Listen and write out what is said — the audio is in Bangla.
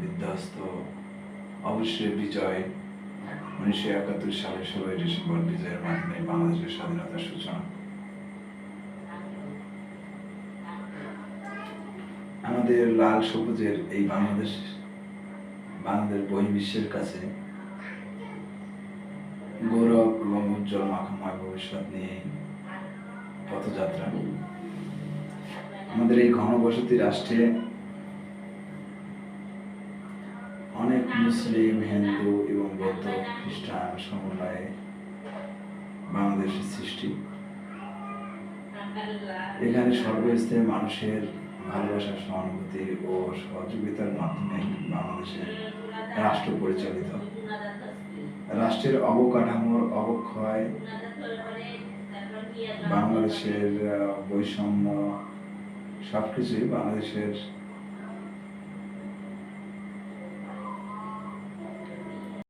বিধ্বস্ত। অবশ্যই বিজয়। উনিশশো একাত্তর সালে ষোলোই ডিসেম্বর বিজয়ের মাধ্যমে বাংলাদেশের স্বাধীনতার সূচনা। আমাদের লাল সবুজের এই বাংলাদেশ বাংলাদেশ বহির্বিশ্বের কাছে গৌরব এবং উজ্জ্বল মাখাময় ভবিষ্যৎ নিয়ে পথযাত্রা। আমাদের এই ঘনবসতি রাষ্ট্রে অনেক মুসলিম, হিন্দু এবং বৌদ্ধ খ্রিস্টান সমন্বয়ে বাংলাদেশের সৃষ্টি। এখানে সর্বস্তরের মানুষের ভালোবাসা, সহানুভূতি ও সহযোগিতার মাধ্যমে বাংলাদেশের রাষ্ট্র পরিচালিত। রাষ্ট্রের অবকাঠামোর অবক্ষয় বাংলাদেশের বৈষম্য সবকিছুই বাংলাদেশের